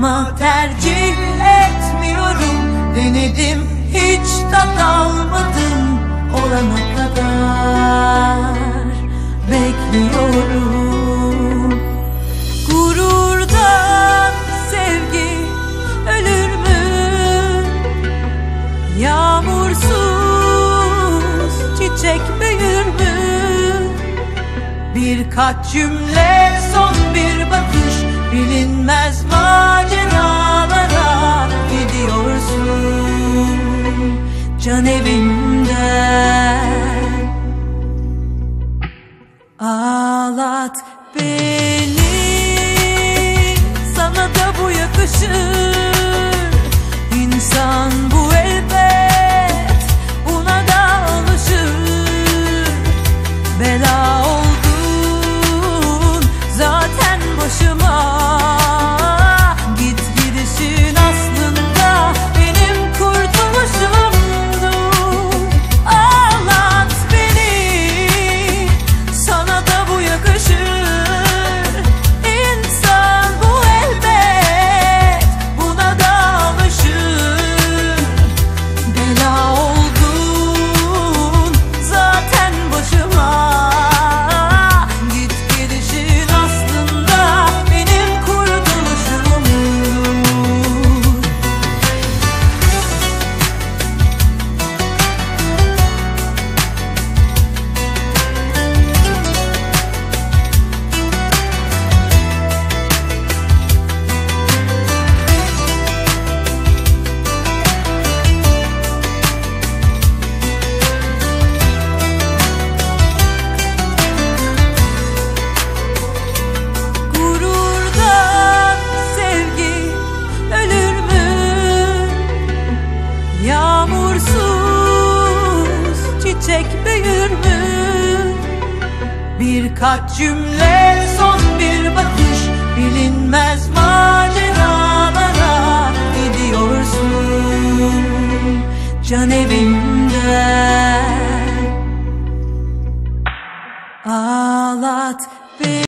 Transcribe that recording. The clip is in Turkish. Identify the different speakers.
Speaker 1: Ama tercih etmiyorum Denedim hiç tat almadım Olana kadar Bekliyorum Gururdan sevgi ölür mü? Yağmursuz çiçek büyür mü? Birkaç cümle son bir Bilinmez maceralara Yağmursuz çiçek büyür mü? Birkaç cümle son bir bakış Bilinmez maceralara gidiyorsun. Can evimden Ağlat beni